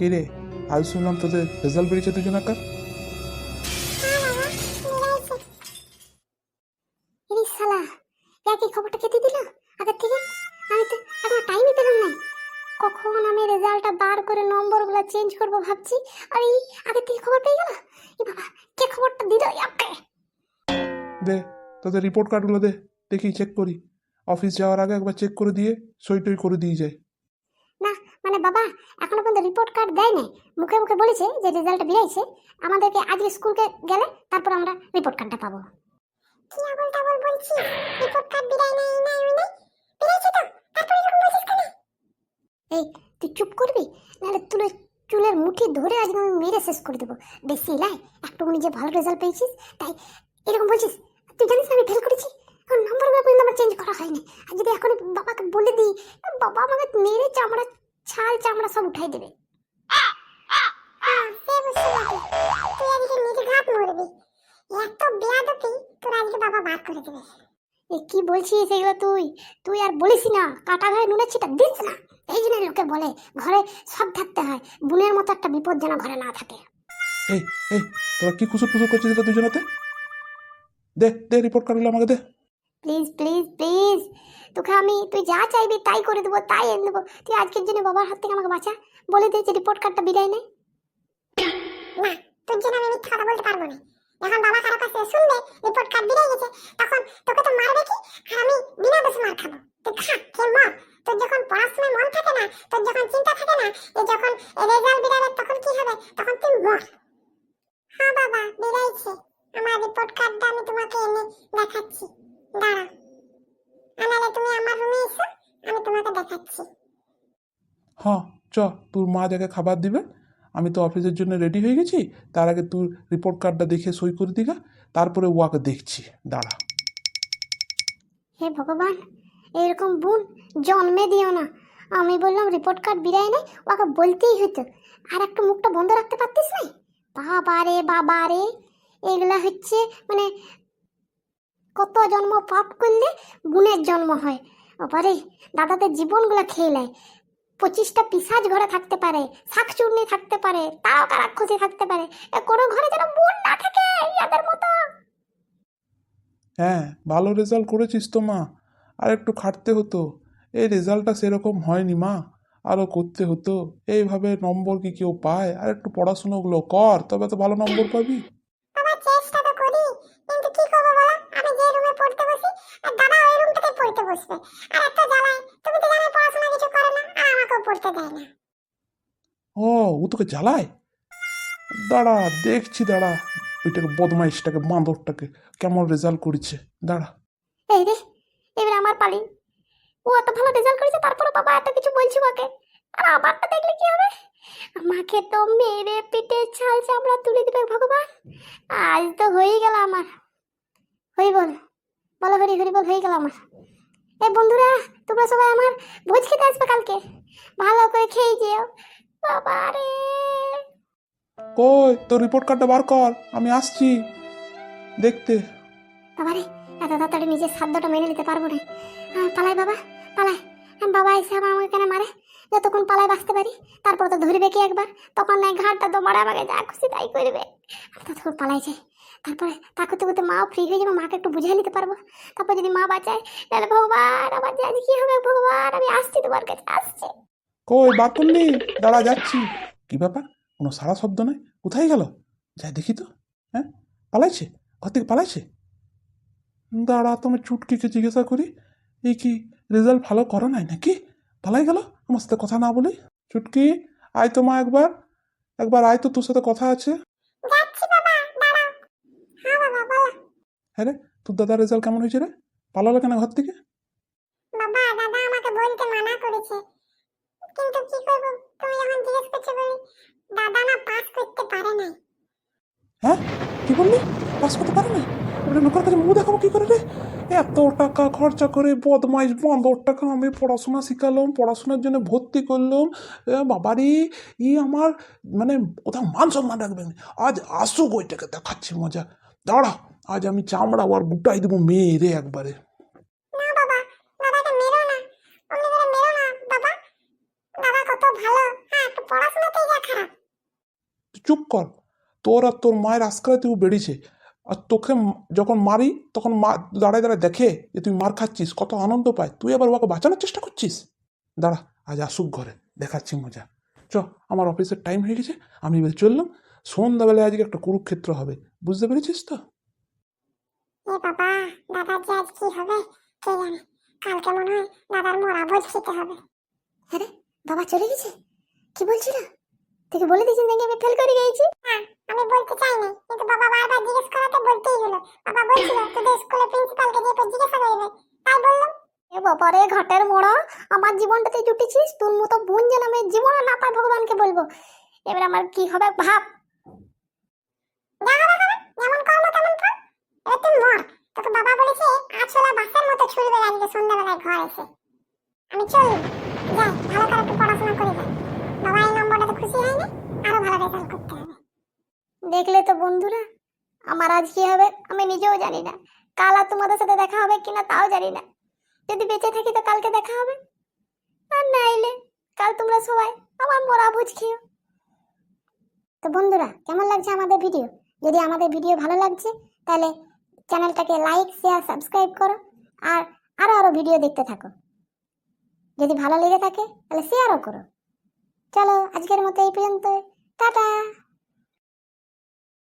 কে রে? আজ শুনলাম তোদের রেজাল্ট বেরিয়েছে দুজন একার ইরি শালা একই খবরটা খেতে দিল? আগের থেকে? আমি তো এখনও টাইমই পেলাম না কখন আমি রেজাল্টটা বার করে নম্বরগুলো চেঞ্জ করব ভাবছি আর এই আগের থেকে খবর পেয়ে গেল? এ বাবা কে খবরটা দিল ইয়াকে দে তোদের রিপোর্ট কার্ডগুলো দে দেখি চেক করি। অফিস যাওয়ার আগে একবার চেক করে দিয়ে সই টই করে দিয়ে যায় মানে বাবা এখনও পর্যন্ত রিপোর্ট কার্ড দেয় নাই মুখে মুখে বলেছে যে রেজাল্ট বেরিয়েছে। আমাদেরকে আজকে স্কুলকে গেলে তারপর আমরা রিপোর্ট কার্ডটা পাবো। কি আবল তাবল বলছিস? রিপোর্ট কার্ড বিরাই নাই নাই ওই নাই বেরিয়েছে তো? তারপর এরকম বলছিস কেন? এই তুই চুপ করবি? নাহলে তুলে চুলের মুঠি ধরে আজকে আমি মেরে শেষ করে দেবো। বেশি লাই একটু যে ভালো রেজাল্ট পেয়েছিস তাই এরকম বলছিস? তুই জানিস আমি ফেল করেছি? নম্বরগুলো পর্যন্ত আমার চেঞ্জ করা হয়নি। আর যদি এখন বাবাকে বলে দিই বাবা আমাকে মেরে চামড়া ছাল চামড়া সব উঠাই দেবে। তুই আজকে নিজে ঘাট মরবি। এত বেয়াদপি তোর আজকে বাবা বার করে দেবে। এ কি বলছিস এগুলো তুই? তুই আর বলিস না কাটা ঘরে নুনের ছিটা দিস না। এই জন্য লোকে বলে ঘরে সব থাকতে হয় বুনের মতো একটা বিপদ যেন ঘরে না থাকে। এই এই তোরা কি কুসুর ফুসুর করছিস দুজনেতে? দে দে রিপোর্ট কার্ডগুলো আমাকে দে। প্লিজ প্লিজ প্লিজ তোকে আমি, তুই যা চাইবি তাই করে দেবো, তাই এনে দেবো। তুই আজকের জন্য বাবার হাত থেকে আমাকে বাঁচা। বলে দে যে রিপোর্ট কার্ডটা বিদায় নেই না, তোর জন্য আমি মিথ্যা কথা বলতে পারব না। যখন বাবা আছে শুনবে রিপোর্ট কার্ড বিদায় গেছে তখন তোকে তো মারবে কি? আর আমি বিনা দোষে মার খাব। তুই খা, খেয়ে মর। তোর যখন পড়াশোনায় মন থাকে না, তোর যখন চিন্তা থাকে না, এই যখন রেজাল্ট বিদাবে তখন কি হবে? তখন তুই মর। হ্যাঁ বাবা বিদাইছে আমার রিপোর্ট কার্ডটা আমি তোমাকে এনে দেখাচ্ছি। দাঁড়া। আনালে তুমি আমার রুমে এসো আমি তোমাকে দেখাচ্ছি। হ্যাঁ চ তোর মা যাকে খাবার দিবে আমি তো অফিসের জন্য রেডি হয়ে গেছি তার আগে তোর রিপোর্ট কার্ডটা দেখে সই করে দিগা তারপরে ওয়াকে দেখছি দাঁড়া। হে ভগবান এরকম বোন জন্মে দিও না। আমি বললাম রিপোর্ট কার্ড বিরায় নেই ওকে বলতেই হতো। আর একটু মুখটা বন্ধ রাখতে পারতিস না বাবা রে বাবা রে এগুলা হচ্ছে মানে কত জন্ম পাপ করলে গুণের জন্ম হয়। বাবারে দাদাদের জীবনগুলো খেয়ে নেয়। পঁচিশটা পিসাজ ঘরে থাকতে পারে শাকচুর্নি থাকতে পারে, তারকা রাক্ষসী থাকতে পারে। কোনো ঘরে যেন বোন না থাকে ইয়াদের মতো। হ্যাঁ ভালো রেজাল্ট করেছিস তো মা। আর একটু খাটতে হতো। এই রেজাল্টটা সেরকম হয়নি মা। আরও করতে হতো। এইভাবে নম্বর কি কেউ পায়? আর একটু পড়াশুনোগুলো কর, তবে তো ভালো নম্বর পাবি। পড়তে আর এত জ্বালায় তুমি তো জানো পড়াশোনা কিছু করে না আর আমাকেও পড়তে দেয় না। ও ও তোকে জ্বালায়? দাঁড়া দেখছি দাঁড়া। ওইটাকে বদমাইশটাকে বাঁদরটাকে কেমন রেজাল্ট করেছে দাঁড়া। এই রে এবার আমার পালি। ও এত ভালো রেজাল্ট করেছে তারপরে বাবা এত কিছু বলছি ওকে। আর আমারটা দেখলে কি হবে? আমাকে তো মেরে পিঠে ছাল চামড়া তুলে দিবে ভগবান। আজ তো হয়ে গেল আমার। হরি বল বলো হরি হরি বল হয়ে গেল আমার। এই বন্ধুরা তোমরা সবাই আমার ভোজ খেতে আসবে কালকে। ভালো করে খেয়ে যেও। বাবা রে কই তোর রিপোর্ট কার্ডটা বার কর আমি আসছি। দেখতে। বাবা রে এত তাড়াতাড়ি নিজের সাধ্যটা মেনে নিতে পারব না। পালাই বাবা পালাই। বাবা এসে আমার আমাকে কেন মারে? যতক্ষণ পালাই বাঁচতে পারি তারপর তো ধরবে কি একবার? তখন নাই ঘাটটা তো মারে আমাকে যা খুশি তাই করবে। ততক্ষণ পালাই যাই। তারপরে তা করতে করতে মাও ফ্রি হয়ে যাবে, মাকে একটু বুঝিয়ে নিতে পারব। তারপর যদি মা বাঁচায়, তাহলে ভগবান আমার আজ কি হবে? ভগবান, আমি আসছি তোমার কাছে, আসছি। কই বার করলি দাঁড়া, যাচ্ছি। কি ব্যাপার? কোনো সারা শব্দ নাই? কোথায় গেল? যাই দেখি তো হ্যাঁ? পালাইছে? ঘর থেকে পালাইছে? দাঁড়া, তো আমি চুটকিকে জিজ্ঞাসা করি, এই কি রেজাল্ট ভালো করো নাই নাকি? পালাই গেল? আমার সাথে কথা না বলি চুটকি, আয় তো মা একবার একবার আয় তো তোর সাথে কথা আছে যাচ্ছি বাবা দাঁড়াও হ্যাঁ বাবা বলো হ্যাঁ রে? তোর দাদার রেজাল্ট কেমন হয়েছে রে? পালালো কেন ঘর থেকে? বাবা দাদা আমাকে বলতে মানা করেছে। কিন্তু কি করব? তুমি যখন জিজ্ঞেস করছ বলি দাদা না পাস করতে পারে নাই। হ্যাঁ? কি বললি? পাস করতে পারে না এবারে লোকের কাছে মুখ দেখাবো কি করে রে? এত টাকা খরচা করে বদমাইশ বান্দর টাকা আমি পড়াশোনা শিখালাম পড়াশোনার জন্য ভর্তি করলাম। বাবারি ই আমার মানে কোথাও মান সম্মান রাখবেন আজ আসুক ওইটাকে দেখাচ্ছি মজা। দাঁড়া। আজ আমি চামড়া আর গুটাই দেবো মেয়ে রে একবারে হ্যাঁ চুপ কর। তোর আর তোর মায়ের আজকালে তুই বেড়েছে। আর তোকে যখন মারি তখন মা দাঁড়ায় দাঁড়ায় দেখে যে তুই মার খাচ্ছিস কত আনন্দ পায়। তুই আবার ওকে বাঁচানোর চেষ্টা করছিস? দাঁড়া আজ আসুক ঘরে দেখাচ্ছি মজা। চ আমার অফিসের টাইম হয়ে গেছে আমি এবার চললাম। সন্ধ্যাবেলায় আজকে একটা কুরুক্ষেত্র হবে। বুঝতে পেরেছিস তো? এ বাবা দাদার যে আজ কি হবে কে জানে? কালকে মনে হয় দাদার মরা ভোজ খেতে হবে। আরে বাবা চলে গেছে? কি বলছিল? তোকে বলে দিয়েছেন নাকি আমি ফেল করে গেছি? আমি বলতে চাই না কিন্তু বাবা বারবার জিজ্ঞেস করাতে বলতেই হলো। বাবা বলছিল তোদের স্কুলের প্রিন্সিপালকে একবার জিজ্ঞাসা করবে তাই বললাম এ ঘাটের মোড়া আমার জীবনটাতে জুটেছিস? তোর মতো বোন যেন আমি জীবনে না পাই ভগবানকে বলব। এবার আমার কি হবে? ভাব। বাবা বলেছে বাসের মতো সন্ধ্যাবেলায় ঘর এসে। আমি যাই ভালো করে একটু পড়াশোনা করে যাই বাবা এই নম্বরটাতে খুশি না আরও ভালো রেজাল্ট করতে হবে। দেখলে তো বন্ধুরা, আমার আজ কি হবে আমি নিজেও জানি না। কাল আর তোমাদের সাথে দেখা হবে কিনা তাও জানি না। যদি বেঁচে থাকি তো কালকে দেখা হবে। আর নাইলে কাল তোমরা সবাই আমার মরা বুঝ খেও। তো বন্ধুরা, কেমন লাগছে আমাদের ভিডিও যদি আমাদের ভিডিও ভালো লাগছে, তাহলে চ্যানেলটাকে লাইক, শেয়ার, সাবস্ক্রাইব করো আর আরও আরও ভিডিও দেখতে থাকো। যদি ভালো লেগে থাকে, তাহলে শেয়ারও করো। চলো, আজকের মতো এই পর্যন্ত টাটা!